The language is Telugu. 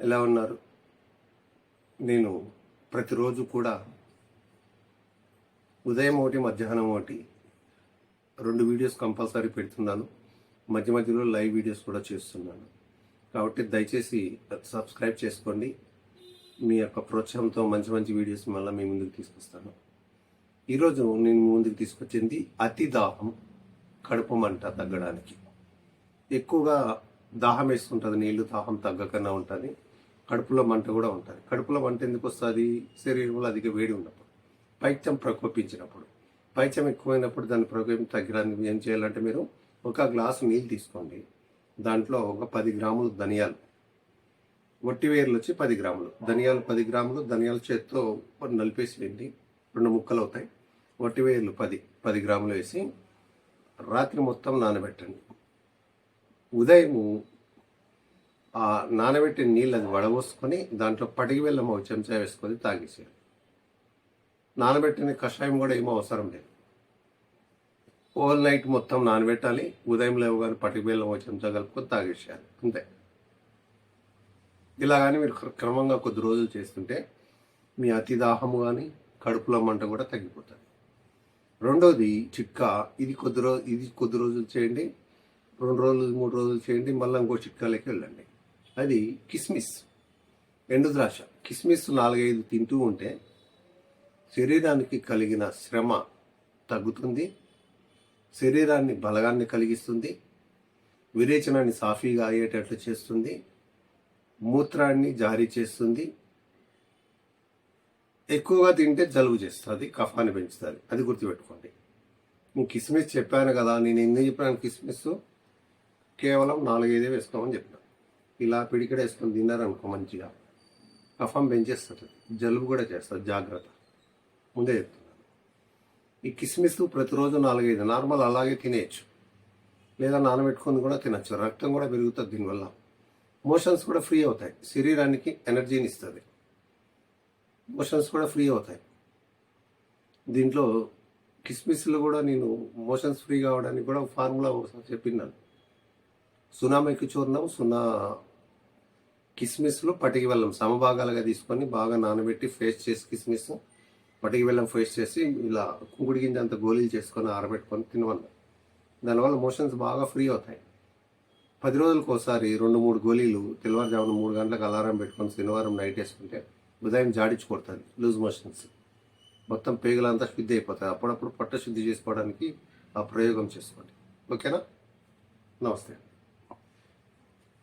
ఎలా ఉన్నారు? నేను ప్రతిరోజు కూడా ఉదయం ఒకటి మధ్యాహ్నం ఒకటి రెండు వీడియోస్ కంపల్సరీ పెడుతున్నాను. మధ్య మధ్యలో లైవ్ వీడియోస్ కూడా చేస్తున్నాను. కాబట్టి దయచేసి సబ్స్క్రైబ్ చేసుకోండి. మీ యొక్క ప్రోత్సాహంతో మంచి మంచి వీడియోస్ మళ్ళీ మీ ముందుకు తీసుకొస్తాను. ఈరోజు నేను ముందుకు తీసుకొచ్చింది అతి దాహం కడుపు మంట తగ్గడానికి. ఎక్కువగా దాహం వేస్తుంటుంది నీళ్ళు దాహం తగ్గకుండా ఉంటుంది. కడుపులో మంట కూడా ఉంటుంది. కడుపులో మంట ఎందుకు వస్తుంది? శరీరంలో అధిక వేడి ఉన్నప్పుడు. పైత్యం ప్రకోపించినప్పుడు. పైత్యం ఎక్కువైనప్పుడు దాని ప్రకోపం తగ్గడానికి ఏం చేయాలంటే మీరు ఒక గ్లాసు నీళ్ళు తీసుకోండి. దాంట్లో ఒక పది గ్రాములు ధనియాలు. వట్టి వేర్లు వచ్చి పది గ్రాములు. ధనియాలు పది గ్రాములు ధనియాల చేత్తో నలిపేసి వెండి. రెండు ముక్కలు అవుతాయి. వట్టి వేర్లు పది పది గ్రాములు వేసి రాత్రి మొత్తం నానబెట్టండి. ఉదయము ఆ నానబెట్టిన నీళ్ళు అది వడబోసుకొని దాంట్లో పటికి బెల్లం ఒక చెంచా వేసుకొని తాగేసేయాలి. నానబెట్టిన కషాయం కూడా ఏమో అవసరం లేదు. ఓవర్ నైట్ మొత్తం నానబెట్టాలి. ఉదయం లేవగానే పటికి బెల్లం ఒక చెంచా కలుపుకొని తాగేసేయాలి. అంతే. ఇలా కానీ మీరు క్రమంగా కొద్ది రోజులు చేస్తుంటే మీ అతి దాహము కానీ కడుపులో మంట కూడా తగ్గిపోతుంది. రెండోది చిట్కా. ఇది కొద్ది రోజు ఇది కొద్ది రోజులు చేయండి. రెండు రోజులు మూడు రోజులు చేయండి. మళ్ళీ ఇంకో చిట్కాలకి వెళ్ళండి. అది కిస్మిస్ ఎండు ద్రాక్ష కిస్మిస్ నాలుగైదు తింటూ ఉంటే శరీరానికి కలిగిన శ్రమ తగ్గుతుంది శరీరాన్ని బలగాన్ని కలిగిస్తుంది విరేచనాన్ని సాఫీగా అయ్యేటట్లు చేస్తుంది మూత్రాన్ని జారీ చేస్తుంది ఎక్కువగా తింటే జలుబు చేస్తుంది కఫాన్ని పెంచుతుంది. అది గుర్తుపెట్టుకోండి. నేను కిస్మిస్ చెప్పాను కదా నేను ఎందుకు చెప్పాను కిస్మిస్? కేవలం నాలుగైదే వేసుకోమని చెప్పాను. ఇలా పిడికడ వేసుకొని తిన్నారనుకో మంచిగా. కఫం పెంచేస్తుంది జలుబు కూడా చేస్తుంది జాగ్రత్త. ముందే చెప్తున్నాను ఈ కిస్మిస్ ప్రతిరోజు నాలుగైదు. నార్మల్ అలాగే తినేయచ్చు. లేదా నానబెట్టుకొని కూడా తినచ్చు. రక్తం కూడా పెరుగుతుంది దీనివల్ల. మోషన్స్ కూడా ఫ్రీ అవుతాయి. శరీరానికి ఎనర్జీని ఇస్తుంది. మోషన్స్ కూడా ఫ్రీ అవుతాయి. దీంట్లో కిస్మిస్లో కూడా నేను మోషన్స్ ఫ్రీ కావడానికి కూడా ఫార్ములా ఒకసారి చెప్పినాను సునామీకి చూర్ణం సున్నా కిస్మిస్లో పటికి బెల్లం సమభాగాలుగా తీసుకొని బాగా నానబెట్టి ఫేస్ చేసి కిస్మిస్ పటికి బెల్లం ఫేస్ చేసి ఇలా కుంకుడి గింజ అంత గోళీలు చేసుకొని ఆరబెట్టుకొని తినవల్ల దానివల్ల మోషన్స్ బాగా ఫ్రీ అవుతాయి. పది రోజులకు ఒకసారి రెండు మూడు గోళీలు తెల్లవారుజామున మూడు గంటలకు అలారం పెట్టుకొని శనివారం నైట్ వేసుకుంటే ఉదయం జాడించి కొడుతుంది లూజ్ మోషన్స్ మొత్తం పేగులంతా శుద్ధి అయిపోతాయి. అప్పుడప్పుడు పట్ట శుద్ధి చేసుకోవడానికి ఆ ప్రయోగం చేసుకోండి. ఓకేనా? నమస్తే.